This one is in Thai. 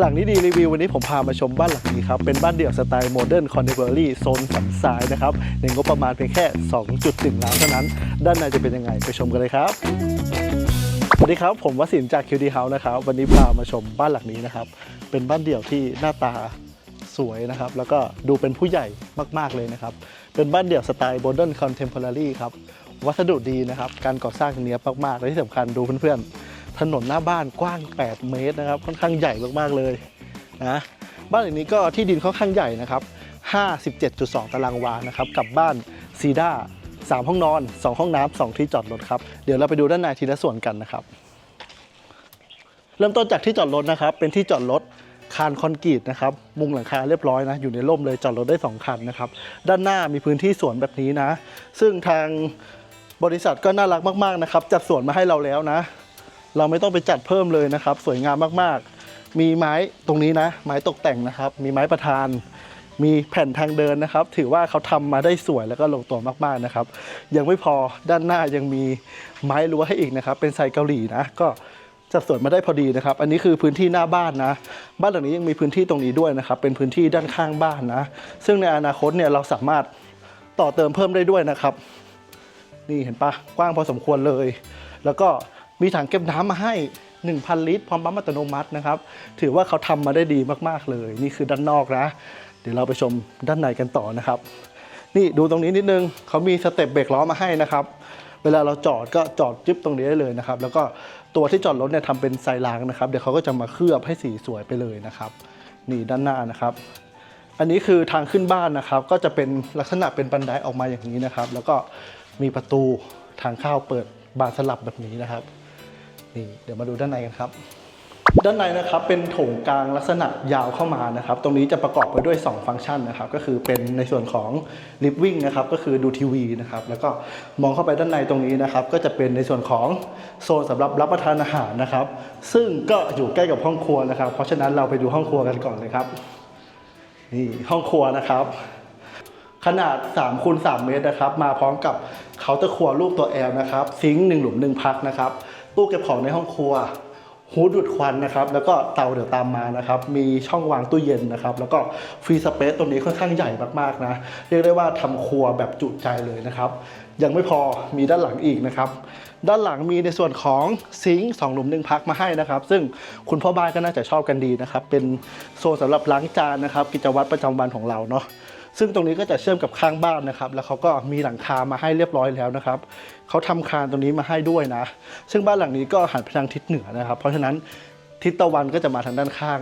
หลังนี้ดีรีวิววันนี้ผมพามาชมบ้านหลังนี้ครับ เป็นบ้านเดี่ยวสไตล์โมเดิร์นคอนเทม p อรี่โซนสันทรายนะครับในงบประมาณเพียงแค่ 2.1 ล้านเท่านั้น ด้านในจะเป็นยังไงไปชมกันเลยครับ สวัสดีครับ ผมวสินจาก QD House นะครับ วันนี้พามาชมบ้านหลังนี้นะครับ เป็นบ้านเดี่ยวที่หน้าตาสวยนะครับ แล้วก็ดูเป็นผู้ใหญ่มาก ๆ เลยนะครับ เป็นบ้านเดี่ยวสไตล์โมเดิร์นคอนเทม p อรี่ครับ วัสดุดีนะครับ การก่อสร้างเนี้ยบมากๆ และที่สำคัญดูเพื่อนๆ ถนนหน้าบ้านกว้าง 8 เมตรนะครับ ค่อนข้างใหญ่มากๆเลยนะบ้านหลังนี้ก็ที่ดินค่อนข้างใหญ่นะครับ 57.2 ตารางวานะครับกับบ้านซีด้า3ห้องนอน 2 ห้องน้ำ2ที่จอดรถครับเดี๋ยวเราไปดูด้านในทีละส่วนกันนะครับ เริ่มต้นจากที่จอดรถนะครับ เป็นที่จอดรถคานคอนกรีตนะครับ มุงหลังคาเรียบร้อยนะอยู่ในร่มเลยจอดรถได้ 2 คันนะครับ ด้านหน้ามีพื้นที่สวนแบบนี้นะ ซึ่งทางบริษัทก็น่ารักมากๆนะครับ จัดสวนมาให้เราแล้วนะ เราไม่ต้องไปจัดเพิ่มเลยนะครับ สวยงามมากๆ มีไม้ตรงนี้นะ ไม้ตกแต่งนะครับ มีไม้ประธาน มีแผ่นทางเดินนะครับ ถือว่าเขาทำมาได้สวยแล้วก็ลงตัวมากๆนะครับ ยังไม่พอด้านหน้ายังมีไม้รั้วให้อีกนะครับ เป็นไซเกาหลีนะก็จัดสวนมาได้พอดีนะครับ อันนี้คือพื้นที่หน้าบ้านนะ บ้านหลังนี้ยังมีพื้นที่ตรงนี้ด้วยนะครับ เป็นพื้นที่ด้านข้างบ้านนะ ซึ่งในอนาคตเนี่ยเราสามารถต่อเติมเพิ่มได้ด้วยนะครับ นี่เห็นปะกว้างพอสมควรเลย แล้วก็ มีถังเก็บน้ำมาให้ 1,000 ลิตรพร้อมปั๊มอัตโนมัตินะครับ ถือว่าเขาทำมาได้ดีมากๆเลย นี่คือด้านนอกนะ เดี๋ยวเราไปชมด้านในกันต่อนะครับ นี่ดูตรงนี้นิดนึงเขามีสเต็ปเบรกล้อมาให้นะครับ เวลาเราจอดก็จอดจิ๊บตรงนี้ได้เลยนะครับ แล้วก็ตัวที่จอดรถเนี่ยทำเป็นไซรางนะครับ เดี๋ยวเขาก็จะมาเคลือบให้สีสวยไปเลยนะครับ นี่ด้านหน้านะครับอันนี้คือทางขึ้นบ้านนะครับ ก็จะเป็นลักษณะเป็นบันไดออกมาอย่างนี้นะครับ แล้วก็มีประตูทางเข้าเปิดบานสลับแบบนี้นะครับ นี่เดี๋ยวมาดูด้านในกันครับ ด้านในนะครับเป็นโถงกลางลักษณะยาวเข้ามานะครับ ตรงนี้จะประกอบไปด้วย 2 ฟังก์ชันนะครับ ก็คือเป็นในส่วนของ living นะครับ ก็คือดูทีวีนะครับ แล้วก็มองเข้าไปด้านในตรงนี้นะครับ ก็จะเป็นในส่วนของโซนสำหรับรับประทานอาหารนะครับ ซึ่งก็อยู่ใกล้กับห้องครัวนะครับ เพราะฉะนั้นเราไปดูห้องครัวกันก่อนเลยครับ นี่ห้องครัวนะครับขนาด3คูณ3เมตรนะครับ มาพร้อมกับเคาน์เตอร์ครัวรูปตัว L นะครับ ซิงค์หนึ่งหลุมหนึ่งพักนะครับ ตู้เก็บของในห้องครัวฮูดดูดควันนะครับแล้วก็เตาเดี๋ยวตามมานะครับมีช่องวางตู้เย็นนะครับแล้วก็ฟรีสเปซตรงนี้ค่อนข้างใหญ่มากๆนะเรียกได้ว่าทำครัวแบบจุใจเลยนะครับ ยังไม่พอมีด้านหลังอีกนะครับด้านหลังมีในส่วนของซิงค์สองหลุมหนึ่งพักมาให้นะครับ ซึ่งคุณพ่อบ้านก็น่าจะชอบกันดีนะครับเป็นโซนสำหรับล้างจานนะครับกิจวัตรประจำวันของเราเนาะ ซึ่งตรงนี้ก็จะเชื่อมกับข้างบ้านนะครับ แล้วเขาก็มีหลังคามาให้เรียบร้อยแล้วนะครับเขาทำคานตรงนี้มาให้ด้วยนะ ซึ่งบ้านหลังนี้ก็หันไปทางทิศเหนือนะครับ เพราะฉะนั้นทิศตะวันก็จะมาทางด้านข้าง